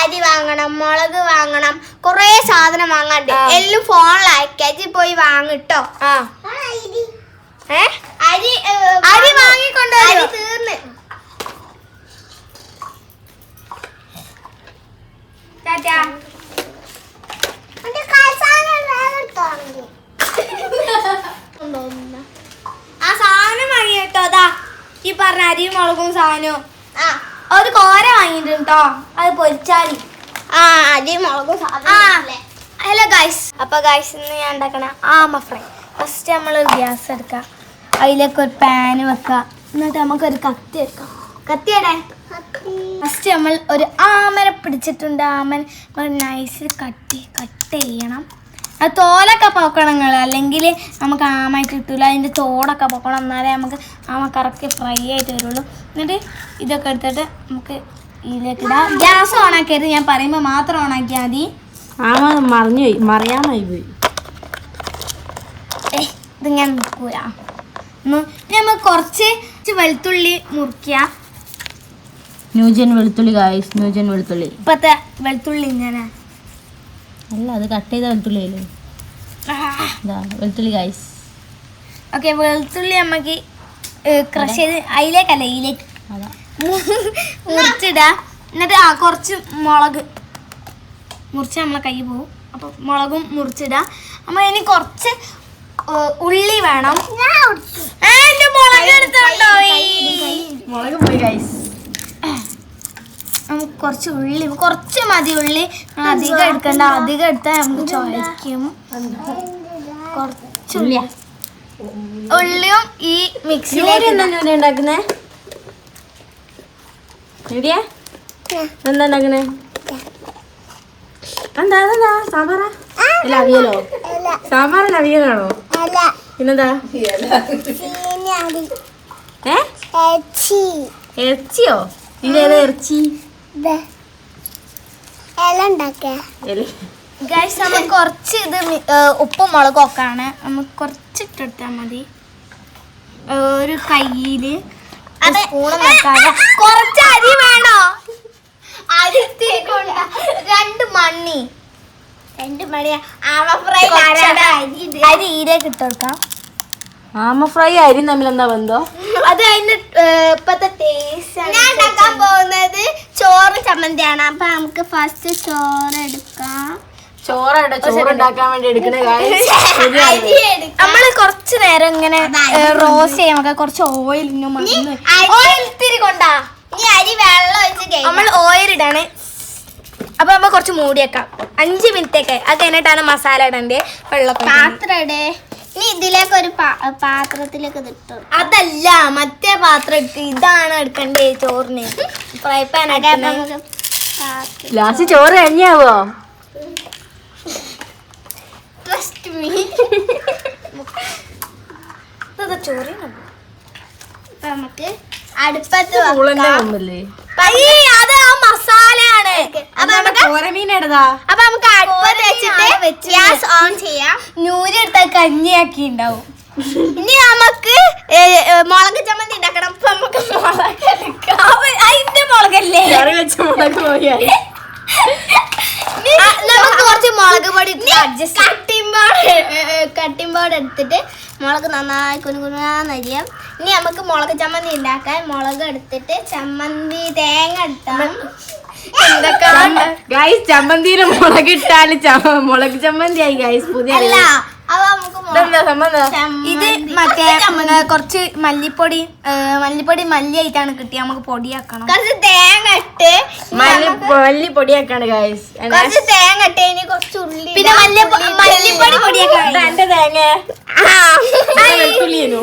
അരി വാങ്ങണം മുളക് വാങ്ങണം കൊറേ സാധനം വാങ്ങാണ്ട്. എല്ലാം ഫോണിൽ അയക്കാജി പോയി വാങ്ങിട്ടോ. അരി. അരി വാങ്ങിക്കൊണ്ടുവരോ? അരി തീർന്ന്. ടാറ്റാ. ആ സാധനം വാങ്ങി കേട്ടോ അതാ ഈ പറഞ്ഞ അരിയും മുളകും സാധനവും. ആ. ഒരു കോര വാങ്ങിയിട്ടുണ്ടോ? അത് പൊരിച്ചാലി. ആ അരി മുളകും സാധനം ഹലോ ഗൈസ് അപ്പൊ ഗൈസ് ഇന്ന് ഞാൻ ഉണ്ടാക്കണ ആമ ഫ്രൈ ഫസ്റ്റ് നമ്മളൊരു ഗ്യാസ് എടുക്കുക അതിലേക്ക് ഒരു പാൻ വെക്കുക എന്നിട്ട് നമുക്കൊരു കത്തി വെക്കാം കത്തിയടെ ഫസ്റ്റ് നമ്മൾ ഒരു ആമനെ പിടിച്ചിട്ടുണ്ട്. ആമൻ നൈസിൽ കട്ടി കട്ട് ചെയ്യണം. അത് തോലൊക്കെ പോക്കണം നിങ്ങൾ അല്ലെങ്കിൽ നമുക്ക് ആമായിട്ട് കിട്ടില്ല അതിന്റെ തോടൊക്കെ പോക്കണം. എന്നാലേ നമുക്ക് ആമ കറക്റ്റ് ഫ്രൈ ആയിട്ട് വരുള്ളൂ. എന്നിട്ട് ഇതൊക്കെ എടുത്തിട്ട് നമുക്ക് ഇതിലേക്ക് ഇടാം. ഗ്യാസ് ഓണാക്കരുത് ഞാൻ പറയുമ്പോൾ മാത്രം ഓണാക്കിയാൽ മതി. ആമ മറിഞ്ഞു പോയി. മറിയാമായി പോയി. ഇതിങ്ങനെ നിൽക്കൂല. നമ്മൾ കുറച്ച് വെളുത്തുള്ളി മുറിക്കുക ന്യൂജൻ വെളുത്തുള്ളി ഗായ്സ് ന്യൂജൻ വെളുത്തുള്ളി. ഇപ്പോഴത്തെ വെളുത്തുള്ളി ഇങ്ങനെ അല്ല അത് കട്ട് ചെയ്ത വെളുത്തുള്ളി അല്ലേ? ഇതാ വെളുത്തുള്ളി ഗൈസ് ഓക്കെ വെളുത്തുള്ളി നമുക്ക് ക്രഷ് ചെയ്ത് അതിലേക്കല്ല ഇതിലേക്ക് മുറിച്ചിടാ. എന്നിട്ട് ആ കുറച്ച് മുളക് മുറിച്ച് നമ്മളെ കൈ പോകും. അപ്പോൾ മുളകും മുറിച്ചിടാ. നമ്മൾ ഇനി കുറച്ച് ഉള്ളി വേണം. മുളക് എടുത്തോണ്ടോയി മുളക് പോയി ഗായ്സ് നമുക്ക് കുറച്ച് ഉള്ളി കുറച്ച് മതി ഉള്ളി. അധികം എടുക്കണ്ട. അധികം എടുത്താൽ നമുക്ക് ചോദിക്കും. കുറച്ച് ഉള്ളി. ഉള്ളിയും ഈ മിക്സിയിലേക്ക് ഉണ്ടാക്കുന്നേ? എന്താ ഉണ്ടാക്കണേ എന്താ അതെന്താ സാമ്പാറാ? അല്ല അവിയലോ? സാമ്പാറല്ല അവിയലാണോ? പിന്നെന്താ? ഏ? എച്ചിയോ ഇതിലേതാ ഇറച്ചി. ഗൈസ് കുറച്ച് ഇത് ഉപ്പും മുളകും ഒക്കെ ആണ് നമുക്ക് കുറച്ച് ഇട്ടെടുത്താൽ മതി. ഒരു കയ്യിൽ അതെ. സ്പൂണ് കുറച്ച് അരി വേണോ? അരി കൊണ്ട് രണ്ട് മണ്ണി. രണ്ട് മണി ആവ ഫ്രൈ അരി ഇത്. അരി കൊടുക്കാം. ആമ ഫ്രൈ അരി തമ്മിൽ എന്താ ബന്ധം? അത് അതിന്റെ ഇപ്പത്തെ ടേസ്റ്റ് ഞാൻ ഉണ്ടാക്കാൻ പോകുന്നത് ചോറ് ചമ്മന്തിയാണ്. അപ്പൊ നമുക്ക് ഫസ്റ്റ് ചോറ് എടുക്കാം. ചോറ് ഉണ്ടാക്കാൻ വേണ്ടി എടുക്കണേ നമ്മൾ കുറച്ച് നേരം ഇങ്ങനെ റോസ്റ്റ് ചെയ്യാം. നമുക്ക് കുറച്ച് ഓയിൽ ഇങ്ങനെ ഓയിൽ ഇത്തിരി കൊണ്ടാ? ഇനി അരി വെള്ളം ഒഴിച്ച് നമ്മൾ ഓയിൽ ഇടാണ്. അപ്പൊ നമ്മൾ കുറച്ച് മൂടി വെക്കാം. അഞ്ച് മിനിറ്റ് ഒക്കെ. അത് കഴിഞ്ഞിട്ടാണ് മസാല ഇടണ്ടേ വെള്ളം. പാത്രം ഇടേ. ഇനി ഇതിലേക്ക് ഒരു പാത്രത്തിലേക്ക് ഇതിട്ടു ഇട്ടു. അതല്ല മറ്റേ പാത്രം ഇട്ട്. ഇതാണ് എടുക്കണ്ടേ ചോറിന്? ഫ്രൈ പാൻ ലാസ്റ്റ് ചോറ് കഴിഞ്ഞാവോ? ട്രസ്റ്റ് മീ ചോറിന്. നമുക്ക് അടുപ്പത്ത് അത് ആ മസാലയാണ്. അപ്പൊ നമുക്ക് അടുപ്പത്ത് വെച്ചിട്ട് ഗ്യാസ് ഓൺ ചെയ്യാം. നൂരി എടുത്ത കഞ്ഞിയാക്കി ഉണ്ടാവും ഇനി നമുക്ക് മുളക് ചമ്മന്തി ഉണ്ടാക്കണം. അപ്പൊ നമുക്ക് മുളക് അതിന്റെ മുളകല്ലേ? കറി വെച്ച മുളക് പോയായി ആ, നമുക്ക് കുറച്ച് മുളക് പൊടി അഡ്ജസ്റ്റ് കട്ടിമ്പോട് കട്ടിമ്പോട് എടുത്തിട്ട് മുളക് നന്നായി കുനുകുനാന്നരിയാം ഇനി നമുക്ക് മുളക് ചമ്മന്തി ഉണ്ടാക്കാൻ മുളക് എടുത്തിട്ട് ചമ്മന്തി തേങ്ങ എടുത്താൽ എന്തൊക്കെ ഗൈസ് ചമ്മന്തിയിൽ മുളക് ഇട്ടാൽ ചമ്മ- മുളക് ചമ്മന്തി ആയി ഗൈസ് പുതിയ ഇത് മറ്റേ കൊറച്ച് മല്ലിപ്പൊടി മല്ലി മല്ലിപ്പൊടി മല്ലിയായിട്ടാണ് കിട്ടിയ. നമുക്ക് പൊടിയാക്കണം. കുറച്ച് തേങ്ങ ഇട്ട് മല്ലിപ്പൊടിയാക്കാണ് ഗൈസ് കുറച്ച് തേങ്ങ ഇട്ട് ഇനി കുറച്ച് ഉള്ളി പിന്നെ മല്ലിപ്പൊടി പൊടിയാക്കണം എന്റെ തേങ്ങ. വെളുത്തുള്ളിയേനു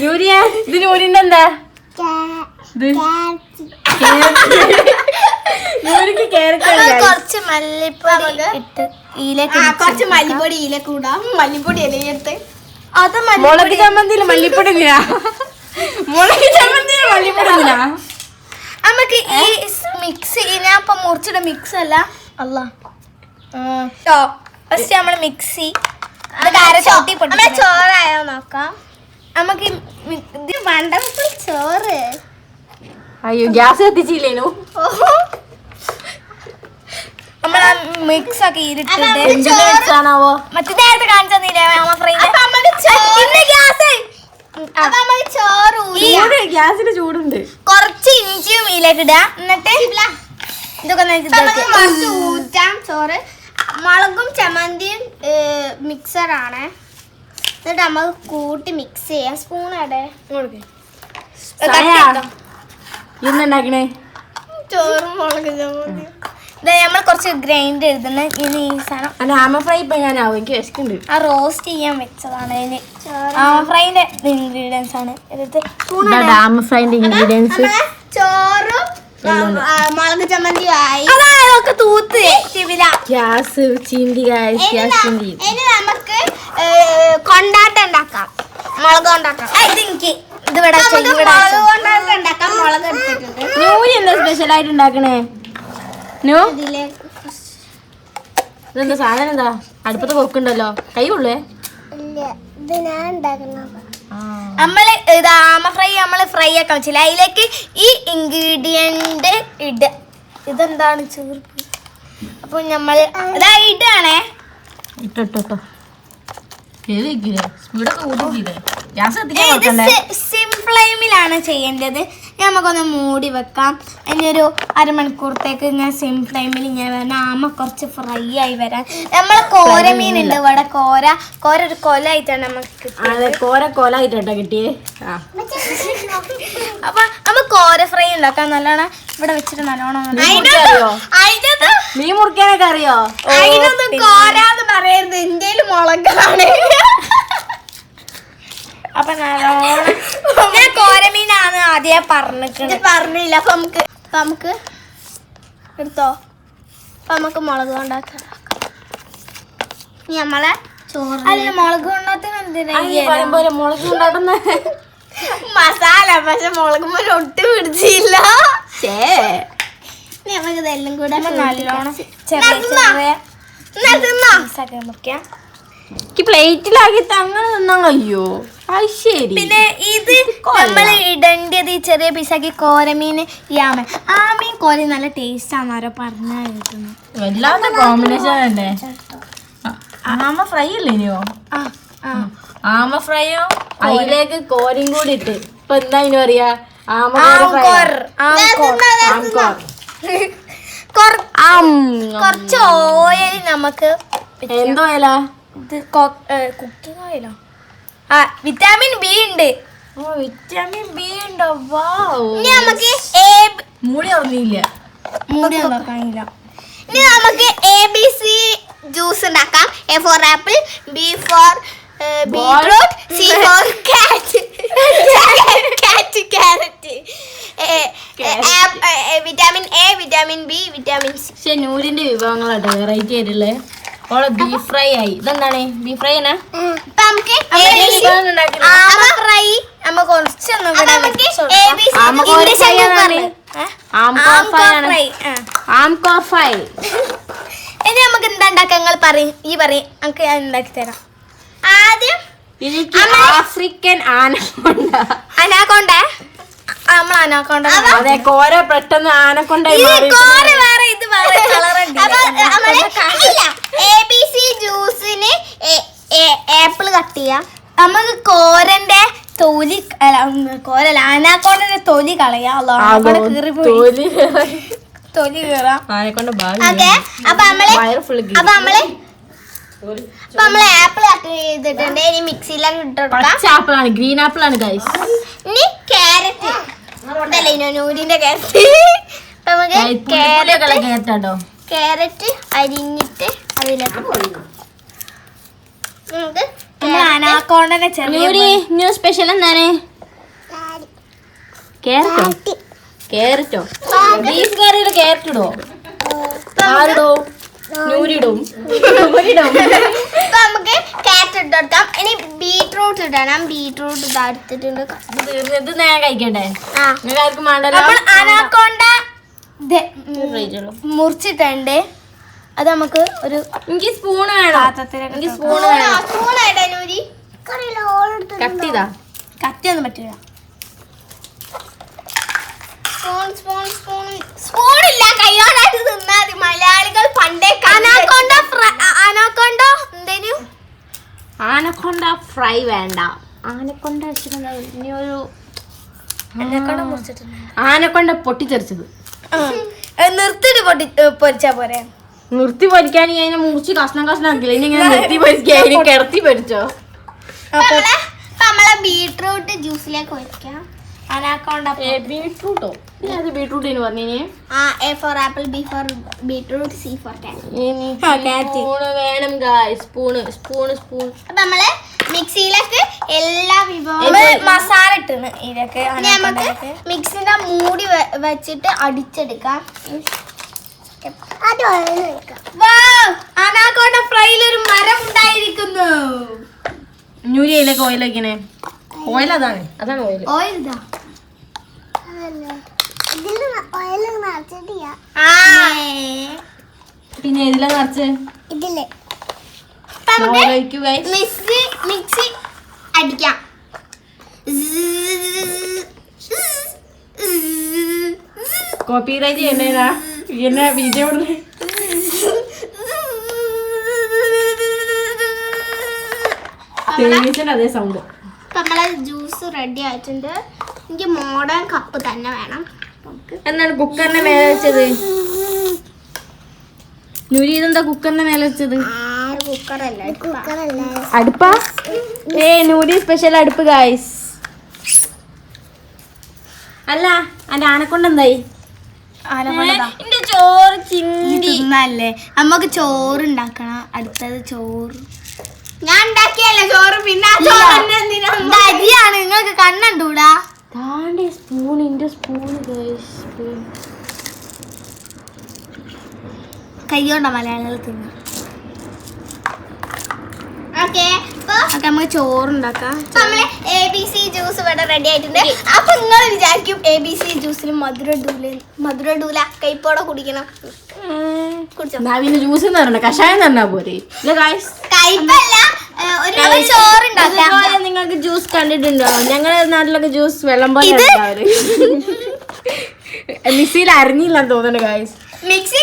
നൂരിയ ഇത് നൂരിന്റെ എന്താ ഇത് നൂരിക്ക് കുറച്ച് മല്ലിപ്പൊടി ഇട്ട് കുറച്ച് മല്ലിപ്പൊടി ഇതിലേക്ക് കൂടാം മല്ലിപ്പൊടി ഇലയെടുത്ത് അത് മുളക് ചമ്മന്തിയിൽ മല്ലിപ്പൊടി എന്തിനാ മുളക് ചമ്മന്തിയിൽ മല്ലിപ്പൊടി എന്തിനാ നമുക്ക് ഈ മിക്സ് ഞാൻ മുറിച്ചിട മിക്സ് അല്ല. അല്ല ഫസ്റ്റ് നമ്മൾ മിക്സി. ചോറായോ നോക്കാം. നമുക്ക് ഇത് ഇത് ചോറ്. അയ്യോ ഗ്യാസ് കത്തിച്ചില്ലേനു നമ്മൾ ആ മിക്സ് ഒക്കെ ഇരുട്ടിട്ട് മറ്റേ നേരത്തെ ഫ്രൈ ചൂടുണ്ട്. കുറച്ച് ഇഞ്ചിയും എന്നിട്ട് ഇതൊക്കെ ഊറ്റാം ചോറ്. മുളകും ചമ്മന്തിയും മിക്സറാണ് എന്നിട്ട് നമ്മൾ കൂട്ടി മിക്സ് ചെയ്യാം. സ്പൂൺ അവിടെ സായ, ചോറും മുളക് ചമ്മന്തി. ഇത് നമ്മൾ കുറച്ച് ഗ്രൈൻഡ് എഴുതുന്ന. ഇനി ഈ സാധനം അല്ല ആമ ഫ്രൈ ഇപ്പൊ ഞാനാവും എനിക്ക് വിശക്കുണ്ട് ആ റോസ്റ്റ് ചെയ്യാൻ വെച്ചതാണ് ഇതിന് ആ ഫ്രൈന്റെ ഇൻഗ്രീഡിയൻസ് ആണ്. എടുത്ത് ആമ ഫ്രൈന്റെ ഇൻഗ്രീഡിയൻസ് ചോറും മുളക് ചമ്മന്തിയും ആയി. അതൊക്കെ തൂത്ത്. ഗ്യാസ് ചീന്തി ഗ്യാസ് ചീന്തി. ഇനി നമുക്ക് കൊണ്ടാട്ടം ഉണ്ടാക്കാം. മുളക് കൊണ്ടാട്ടം. ഇത് എനിക്ക്. ഇത് ഇവിടെ വെച്ചോ, നമുക്ക് ഇവിടെ മുളക് വെച്ചോ. കൊണ്ടാട്ടം ഉണ്ടാക്കാം മുളക് എടുത്തിട്ടുണ്ട് നൂരി ആയിട്ട് ഉണ്ടാക്കണേ നോ ഇതെന്താ സാധനം എന്താ? അടുപ്പത്ത് പൊക്കുണ്ടല്ലോ കൈ കൊള്ളേ. ഇല്ല ഇത് ഞാൻ ഉണ്ടാക്കുന്നത് നമ്മൾ ഇത് ആമ ഫ്രൈ നമ്മൾ ഫ്രൈ ആക്കാൻ വെച്ചില്ല? അതിലേക്ക് ഈ ഇൻഗ്രീഡിയന്റ് ഇട. ഇതെന്താണ് ചേർപ്പ്? അപ്പൊ നമ്മൾ ഇതാ ഇടാണേ. ഇട്ടോ സിം ഫ്ലെയിമിലാണ് ചെയ്യേണ്ടത്. നമുക്കൊന്ന് മൂടി വെക്കാം. അതിനൊരു അരമണിക്കൂറത്തേക്ക് ഇങ്ങനെ സിം ഫ്ലെയിമിൽ ഇങ്ങനെ വരണം ആമ കുറച്ച് ഫ്രൈ ആയി വരാൻ നമ്മൾ കോര ഉണ്ട് ഇവിടെ. കോര കോര ഒരു കൊലായിട്ടാണ് നമുക്ക് കിട്ടുന്നത്. അതെ കോര കോലായിട്ടോ കിട്ടിയേ. അപ്പൊ നമ്മൾ കോര ഫ്രൈ ഉണ്ടാക്കാൻ നല്ലോണം ഇവിടെ വെച്ചിട്ട് നല്ലോണം മീൻ മുറിക്കാനൊക്കെ അറിയോ? അതിനൊന്നും കോരാന്ന് പറയരുത്. ഇന്ത്യയിൽ മുളകാണ്. അപ്പൊ നല്ലോണം ഞാൻ കോരമീനാണ് ആദ്യം പറഞ്ഞിട്ടുണ്ട് ഇത് പറഞ്ഞില്ല. അപ്പൊ നമുക്ക് അപ്പൊ നമുക്ക് എടുത്തോ? അപ്പൊ നമുക്ക് മുളക് കൊണ്ടാക്കാം. നമ്മളെ ചോറ് അല്ല മുളക് കൊണ്ടത്തിന് എന്തിനാ മുളക് ഉണ്ടാക്കുന്ന മസാല പക്ഷെ മുളക് പോലെ ഒട്ടും പിടിച്ചില്ല. നമുക്കിതെല്ലാം കൂടെ നല്ലോണം ചെറിയ. ചെറിയ മുറിക്കാം എനിക്ക് പ്ലേറ്റിലാക്കി അങ്ങനെ തന്നാ അയ്യോ അത് ശരി. പിന്നെ ഇത് നമ്മൾ ഇടേണ്ടത് ഈ ചെറിയ പീസാക്കി കോരമീൻ ഈ ആമ. ആമയും കോരി നല്ല ടേസ്റ്റ് ആണെന്നാരോ പറഞ്ഞു കേൾക്കുന്നു വല്ലാത്ത കോമ്പിനേഷൻ തന്നെ ആമ ഫ്രൈ അല്ലേ ഇനിയോ? ആ ആ. ആമ ഫ്രൈയോ അതിലേക്ക് കോരിയും കൂടി ഇട്ട്. ഇപ്പൊ എന്താ ഇനി പറയാ? ആമ കുറച്ച് ഓയിൽ നമുക്ക് എന്തോ ഇത് കുക്കിംഗ് ഓയിലോ? ആ വിറ്റാമിൻ ബി ഉണ്ട്. ഓ വിറ്റാമിൻ ബി ഉണ്ടോ? ഇനി നമുക്ക് എ മൂടി ഉറങ്ങിയില്ല. മൂടി നോക്കാനില്ല ഇനി നമുക്ക് എ ബി സി ജ്യൂസ് ഉണ്ടാക്കാം. A for apple B for beetroot C for cat cat carrot vitamin A vitamin B vitamin C പക്ഷെ നൂരിന്റെ വിഭവങ്ങളാട്ടോ വെറൈറ്റി ആയിട്ടുള്ളത് ഓളെ ബീഫ് ഫ്രൈ ആയി. ഇതെന്താണ്? ബീഫ് ഫ്രൈ ആണ്? നമുക്ക് ഇനി എന്താ ഉണ്ടാക്കാം നിങ്ങൾ പറയും. ഈ പറയും. നമുക്ക് ഞാൻ ഉണ്ടാക്കി തരാം. ആദ്യം ആഫ്രിക്കൻ ആന അനാക്കൊണ്ട നമ്മൾ അനാക്കൊണ്ട അതെ കോര പെട്ടെന്ന് ആനക്കൊണ്ടായി മാറി കോര വേറെ ഇത് വേറെ കളർ അപ്പൊ നമ്മൾ ഇല്ല എ ബി സി ജ്യൂസിന് ആപ്പിൾ കട്ട് ചെയ്യാം. നമുക്ക് കോരന്റെ തൊലി കോരല്ല അനാക്കോണ്ടന്റെ തൊലി കളയാം. തോൽ തൊലി കീറാം. ആനക്കൊണ്ട ഓക്കെ ഭാഗ്യം അപ്പൊ നമ്മൾ വയറ് ഫുള്ള് അപ്പൊ നമ്മൾ അപ്പൊ നമ്മൾ ആപ്പിൾ കട്ട് ചെയ്തിട്ടുണ്ട്. ഇനി മിക്സിയിലാണ് ഇട്ടെടുക്കാം പച്ച ആപ്പിൾ ആണ് ഗ്രീൻ ആപ്പിൾ ആണ് ഗൈസ് ഇനി ക്യാരറ്റ്. ഇതല്ലേ ഇനോ നൂരിന്റെ ക്യാരറ്റ്? നമുക്ക് ക്യാരറ്റ് ക്യാരറ്റ് അരിഞ്ഞിട്ട് അതിലേക്ക് നമുക്ക് ന്യൂ സ്പെഷ്യൽ എന്താണ്? കേരറ്റോ കേരറ്റോ ബീഫ് കറിയിൽ കേരറ്റ് ഇടോ. ആരിടോ? നൂരിടും. നൂരിടും. ഇപ്പൊ നമുക്ക് ക്യാരറ്റ് ഇട്ടെടുക്കാം ഇനി ബീട്രൂട്ട് ഇടണം. ബീട്രൂട്ട് ഇതാ എടുത്തിട്ടുണ്ട്. ഇത് ഞാൻ കഴിക്കണ്ടേ? ആർക്കും വേണ്ടല്ലോ? അനാക്കോണ്ട. മുറിച്ചിട്ടുണ്ട്. അത് നമുക്ക് ഒരു എനിക്ക് സ്പൂൺ വേണം. സ്പൂൺ വേണം. കട്ട് കത്തിയൊന്നും പറ്റില്ല സ്പൂൺ സ്പൂൺ സ്പൂൺ സ്പൂൺ ഇല്ല കയ്യോടായിട്ട് തിന്നാ മതി. മലയാളികൾ പണ്ടേ അനാക്കൊണ്ട അനാക്കൊണ്ട എന്തേനു? ആനക്കൊണ്ട ഫ്രൈ വേണ്ട. ആനക്കൊണ്ട വെച്ചിട്ടുണ്ടാവും ഇനി ഒരു ആനക്കൊണ്ട പൊട്ടിച്ചെറിച്ചത് നിർത്തിട്ട് പൊട്ടി പൊരിച്ചാ പോരെ? നിർത്തി പൊരിക്കാൻ അതിനെ മുറിച്ച് കഷ്ണം കഷ്ണം ആക്കില്ല ഇനി ഇങ്ങനെ നിർത്തി പൊരിക്കാൻ അതിന് കിടത്തി പൊരിച്ചോ? നമ്മളെ നമ്മളെ ബീട്രൂട്ട് ജ്യൂസിലേക്ക് ഒഴിക്കാം. അനാക്കോണ്ട ബീട്രൂട്ടോ? അത് ബീട്രൂട്ട് എന്ന് പറഞ്ഞേ ആ A for apple B for beetroot C for spoon വേണം ഗായ് സ്പൂണ് സ്പൂണ് സ്പൂൺ അപ്പൊ നമ്മൾ മിക്സിയിലേക്ക് എല്ലാ വിഭവങ്ങളും മസാല ഇട്ടിന് ഇതൊക്കെ നമുക്ക് മിക്സിന്റെ മൂടി വെച്ചിട്ട് അടിച്ചെടുക്കാം. അനാക്കോണ്ട ഫ്രൈയിൽ ഒരു മരം ഉണ്ടായിരിക്കുന്നു. ന്യൂരിയയിലേക്ക് ഓയിൽ വയ്ക്കണേ ഓയിൽ അതാണ്. അതാണ് ഓയിൽ ഓയിൽ ഇതാ. പിന്നെ ഇതിലെ നിറച്ച്? ഇതിൽ. മിക്സി മിക്സി അടിക്കാം. കോപ്പി റൈറ്റ് ചെയ്യണ്ടേതാ എന്നെ വീഡിയോ അതേ സൗണ്ട് നമ്മളെ ജ്യൂസ് റെഡി ആയിട്ടുണ്ട്. എനിക്ക് മോഡേൺ കപ്പ് തന്നെ വേണം. നമുക്ക് എന്നാണ് കുക്കറിന്റെ മേലെ വെച്ചത്? നൂരിതെന്താ ഇതെന്താ കുക്കറിന്റെ മേലെ വെച്ചത്? അടുപ്പാ. ഏ നൂരി സ്പെഷ്യൽ അടുപ്പ് ഗായ്സ് അല്ല അന്റെ ആനക്കൊണ്ട് എന്തായി? എന്റെ ചോറ് ചിന്തി. തിന്നല്ലേ? നമുക്ക് ചോറ് ഉണ്ടാക്കണം. അടുത്തത് ചോറ്. ഞാൻ ഉണ്ടാക്കിയല്ലേ ചോറ്? പിന്നെ അരിയാണ് നിങ്ങൾക്ക് കണ്ണണ്ടൂടാ? താണ്ടി സ്പൂൺ എന്റെ സ്പൂൺ കൈകൊണ്ട മലയാളികൾ തിന്നു. ഓക്കെ അപ്പൊ നമുക്ക് ചോറുണ്ടാക്കാം. അപ്പൊ നമ്മൾ എ ബി സി ജ്യൂസ് ഇവിടെ റെഡി ആയിട്ടുണ്ട്. അപ്പൊ നിങ്ങൾ വിചാരിക്കും എ ബി സി ജ്യൂസിൽ മധുര ഡൂല മധുര ഡൂല കൈപ്പോടെ കുടിക്കണം. ജ്യൂസ് കഷായം തന്നാ പോരെ. കയ്പല്ല ചോറുണ്ടാക്കാം. നിങ്ങൾക്ക് ജ്യൂസ് കണ്ടിട്ടുണ്ടോ? ഞങ്ങളുടെ നാട്ടിലൊക്കെ ജ്യൂസ് വെള്ളം പോലെ മിക്സിയിൽ അരിഞ്ഞില്ലെന്ന് തോന്നുന്നു ഗായ്സ് മിക്സി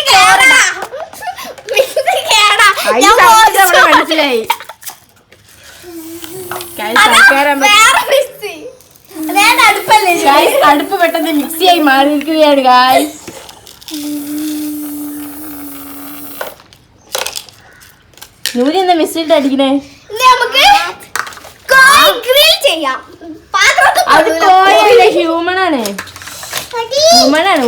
മനസ്സിലായി? അടുപ്പ് പെട്ടെന്ന് മിക്സിയായി മാറിയിരിക്കുകയാണ് ഗായ്സ് നൂരി എന്താ മിസ്സിട്ട് അടിക്കണേ? നമുക്ക് കോഴി ഗ്രിൽ ചെയ്യാം. പാത്രത്തിൽ അത് കൊള്ളൂല. കോയല്ല ഹ്യൂമൺ ആണ്. ഹ്യൂമൺ ആണ്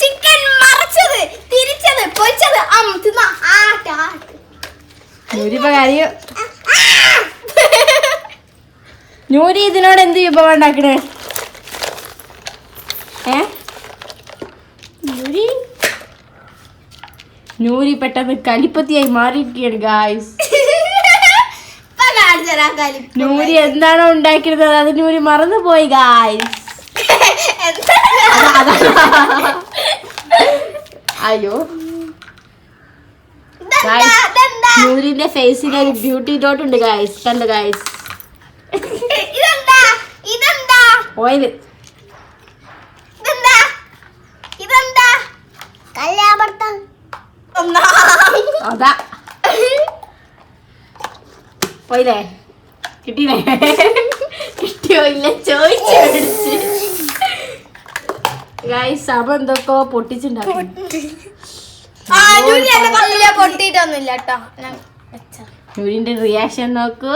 ചിക്കൻ മറച്ചത് തിരിച്ചത് പൊരിച്ചത്. അം തിന്ന. ആട്ട് ആട്ട്. നൂരി കാര്യം. നൂരി ഇതിനോട് എന്ത് വിഭവം ഉണ്ടാക്കണേ ഏ നൂരി നൂരി പെട്ടെന്ന് കലിപ്പത്തിയായി മാറിയിരിക്കുകയാണ് ഗായ്സ് നൂരി എന്താണോ ഉണ്ടാക്കിയിരുന്നത്? അത് നൂരി മറന്നുപോയി ഗായ്സ് അയ്യോ. നൂരിന്റെ ഫേസിൽ ഒരു ബ്യൂട്ടി ഡോട്ട് ഉണ്ട് ഗായ്സ് കണ്ടു ഗായ്സ് ഓയിൽ ഇതെന്താ ഇതെന്താ കല്യാണത്തം അതാ. പോയില്ലേ? കിട്ടിയില്ലേ? കിട്ടിയോ ഇല്ല? ചോദിച്ചു ഗൈസ് അവ എന്തൊക്കെ പൊട്ടിച്ചിട്ടുണ്ടാവും കല്ലിലെ പൊട്ടിയിട്ടൊന്നുമില്ല കേട്ടോ. നൂരിന്റെ റിയാക്ഷൻ നോക്കൂ.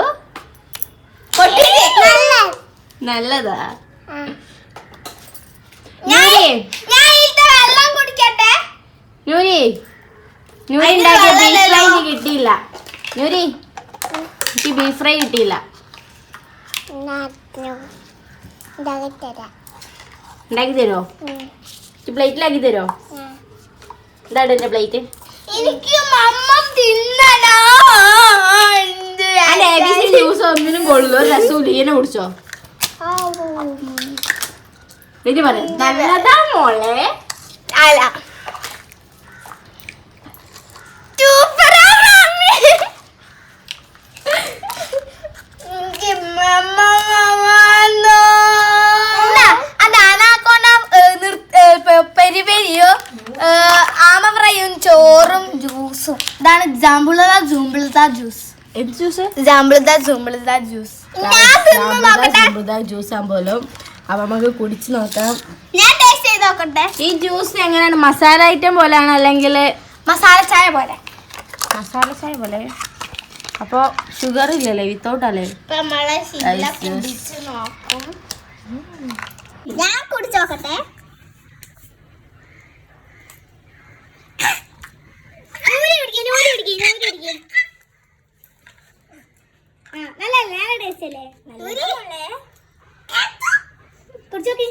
നല്ലതാ. നൂരി ഞാൻ ഇതിന്റെ വെള്ളം കുടിക്കട്ടെ നൂരി ഉണ്ടാക്കിയ ബീഫ് ഫ്രൈ കിട്ടിയില്ല. നൂരി എനിക്ക് ബീഫ് ഫ്രൈ കിട്ടിയില്ല. ഉണ്ടാക്കി തരുമോ പ്ലേറ്റിലാക്കി തരുമോ എന്താണ് എന്റെ പ്ലേറ്റ്? എനിക്ക് മമ്മ തിന്നണോ ജ്യൂസ് ഒന്നിനും കൊള്ളു രസൂല ഇങ്ങനെ കുടിച്ചോ? ഇത് പറയാം നല്ലതാ മോളെ. അല്ല സൂപ്പറാ മമ്മി എനിക്ക് മമ്മ മമ്മ ജ്യൂസ്. എന്ത് ജ്യൂസ്? ജ്യൂസ്. ഞാൻ ജ്യൂസ് നോക്കട്ടെ. ജ്യൂസ് ആകുമ്പോലും അപ്പൊ നമുക്ക് കുടിച്ചു നോക്കാം. ഞാൻ ടേസ്റ്റ് ചെയ്ത് നോക്കട്ടെ. ഈ ജ്യൂസ് എങ്ങനെയാണ്? മസാല ഐറ്റം പോലെയാണ് അല്ലെങ്കിൽ മസാല ചായ പോലെ. മസാല ചായ പോലെ? അപ്പോൾ ഷുഗർ ഇല്ലല്ലേ? വിത്തൗട്ട് അല്ലേ? ഞാൻ കുടിച്ചു നോക്കട്ടെ. നൂൽ പിടിക്ക്, നൂൽ പിടിക്ക്, നൂൽ പിടിക്ക്. ആ, നല്ലതല്ലേ? നല്ല taste അല്ലേ? കുടിച്ച് നോക്ക്.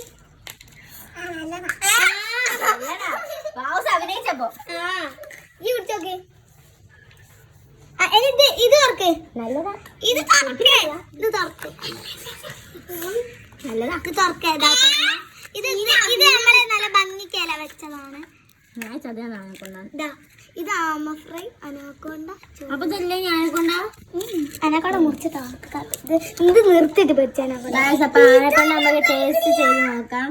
ആ, നല്ലതാ. അഭിനയിച്ചപ്പോ. ഈ കുടിച്ച് നോക്ക്. ആ, ഇനി ഇത് ഇത് തുറക്ക്. നല്ലതാ. ഇത് തുറക്ക്. ഇത് തുറക്ക്. നല്ലതാ. ഇത് തുറക്ക ഇത് ഇത് നമ്മൾ നല്ല ഭംഗിക്കല വെച്ചതാണ്. ഞാൻ ചതയാണ് കൊണ്ടാണ് ഇതാ ആമ ഫ്രൈ അനാക്കോണ്ട അപ്പൊ ഇതല്ലേ ഞാൻ കൊണ്ട അനാക്കോണ്ട മുറിച്ച് ഇത് നിർത്തിട്ട് പൊരിച്ച അനാക്കോണ്ട. അപ്പൊ അതിനെ കൊണ്ട് നമുക്ക് ടേസ്റ്റ് ചെയ്ത് നോക്കാം.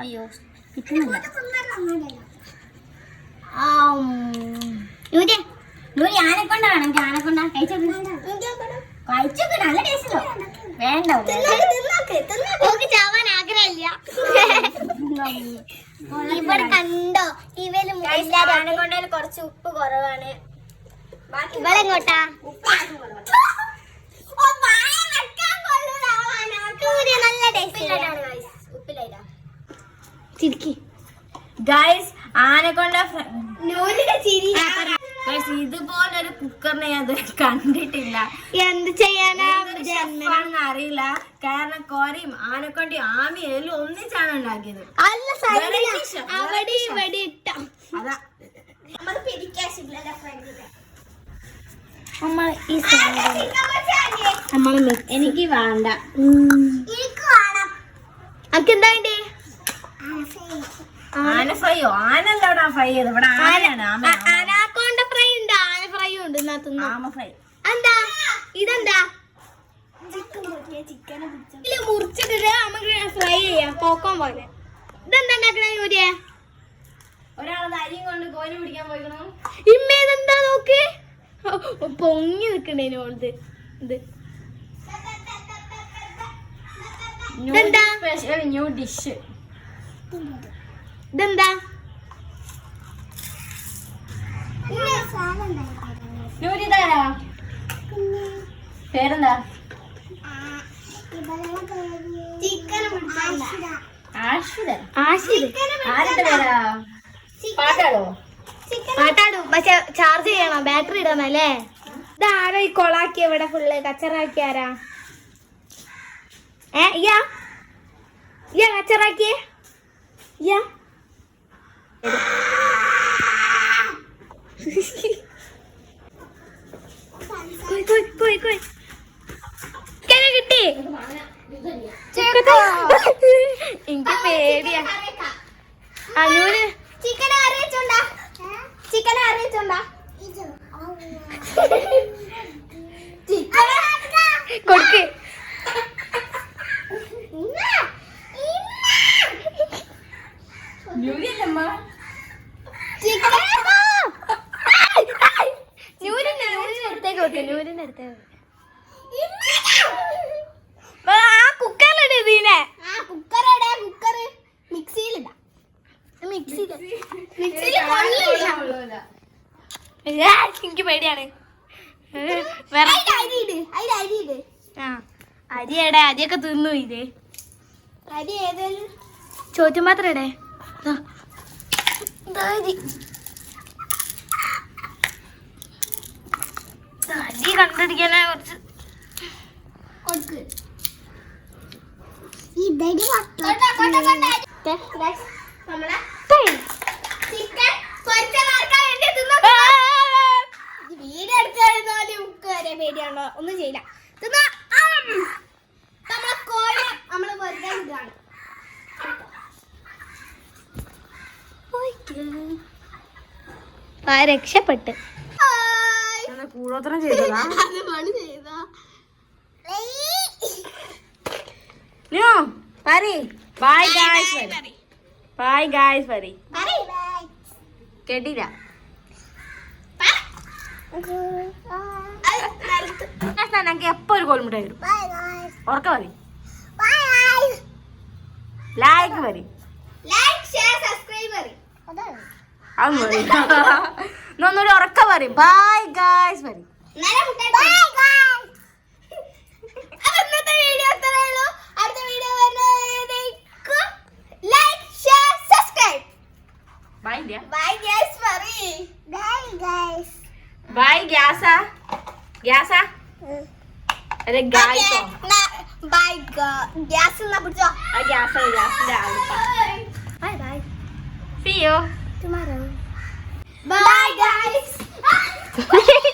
അയ്യോ കിട്ടുന്നില്ല. നൂര് നൂരി ആനെ കൊണ്ടാണെങ്കിൽ ആനെ കൊണ്ടാ കഴിച്ചോക്ക്. കഴിച്ചോക്ക്. നല്ല ടേസ്റ്റോ വേണ്ട ചാവാൻ ആഗ്രഹമില്ല. ഇവിടെ കണ്ടോ? ഇവർ കൊണ്ടതിൽ കുറച്ച് ഉപ്പ് കുറവാണ്. ചിരിക്കി. ഗൈസ് ആനെ കൊണ്ട നൂലിന്റെ ചിരി. ഗൈസ് ഇതുപോലെ ഒരു കുക്കറിനെ ഞാൻ ഇതുവരെ കണ്ടിട്ടില്ല. എന്ത് ചെയ്യാനാ? ഷെഫാണെന്ന് അറിയില്ല. കാരണം കോരയും ആനക്കൊണ്ടി ആമി എല്ലാം ഒന്നിച്ചാണ് ഉണ്ടാക്കിയത്. അല്ല അവിടെ. ഇവിടെ ഇട്ട. അതാ. നമ്മൾ എനിക്ക് വേണ്ട. എന്താ വേണ്ടേ? ആന ഫ്രൈയോ? ആനല്ല അവിടെ ഫ്രൈ ചെയ്ത് ഇവിടെ ആനയാണ് ആമ എന്താ? ഇതെന്താ? ചിക്കൻ ഇതിൽ മുറിച്ചിട്ടിട്ട് നമുക്ക് ഫ്രൈ ചെയ്യാം പോക്കോൻ പോലെ. ഇതെന്താ ഉണ്ടാക്കണേ യൂരിയ ഒരാളത് അരിയും കൊണ്ട് പിടിക്കാൻ പോയിക്കണോ. നോക്ക്? പൊങ്ങി നിക്കണേനു ഓളത് ഇത്. ഇതെന്താ? ഡിഷ് ഇതെന്താ ന്യൂരി ഇതാരാ പേരെന്താ? പാട്ടാടോ? പക്ഷെ ചാർജ് ചെയ്യണം? ബാറ്ററി ഇടണം അല്ലേ? ഇതാരോ ഈ കൊളാക്കി ഇവിടെ ഫുള്ള് കച്ചറാക്കി ആരാ? ഏ ഇയാ ഇയാ കച്ചറാക്കിയേ. ഇയ്യാ കോയ് കോയ് കോയ് കോയ് ചിക്കനെ കിട്ടി എനിക്ക് പേടിയാ അനുവിന് ചിക്കൻ അറിയിച്ചോണ്ടാ ചിക്കൻ അറിയിച്ചോണ്ടാ ചിക്കൻ കൊടുക്ക് ന്യൂരി അല്ലമ്മ നൂരിന്റെ നൂരിന്റെ അടുത്തേക്ക് വെക്ക് നൂരിന്റെ അടുത്തേക്ക് വെക്ക്. ആ കുക്കറിലിട് ഇതിനെ ആ കുക്കറോടെ കുക്കർ മിക്സിയിലിടാം മിക്സിയിൽ മിക്സിയിൽ കൊള്ളില്ല എനിക്ക് പേടിയാണ്. അരി അരിയടെ അരിയൊക്കെ തിന്നു ഇത്. ഇടേ. ദാ. ദാ അരി. കണ്ടിരിക്കാനാ കുറച്ച്. നമ്മളെ ചിക്കൻ പൊരിച്ചതാർക്കാ വേണ്ടി തിന്നോ വീട് എടുത്താലും വരെ പേടിയാണോ ഒന്നും ചെയ്യില്ല. തിന്നാ ആം. നമ്മളെ കോഴി നമ്മൾ വെറുതെ ഇതാണ്. ആ രക്ഷപ്പെട്ട്. കൂടോത്രം ചെയ്തതാ. ബൈ ഗായ്സ് ബൈ ഗായ്സ് കേട്ടില്ല. ഞങ്ങൾക്ക് എപ്പോ ഒരു കോൽമുട്ട വരും. ഉറക്ക മതി ലൈക്ക് ഷെയർ സബ്സ്ക്രൈബ് മതി ഒന്നുകൂടി ഉറക്ക പറയും ബൈ ഗായ്സ് മതി Bye, guys. Bye guys. Bye, ഇന്നത്തെ വീഡിയോ അത്രേ ഉള്ളൂ അടുത്ത video വരുന്നതിനേക്കും like share subscribe bye India bye guys പറയ് ബൈ ഗൈസ് ബൈ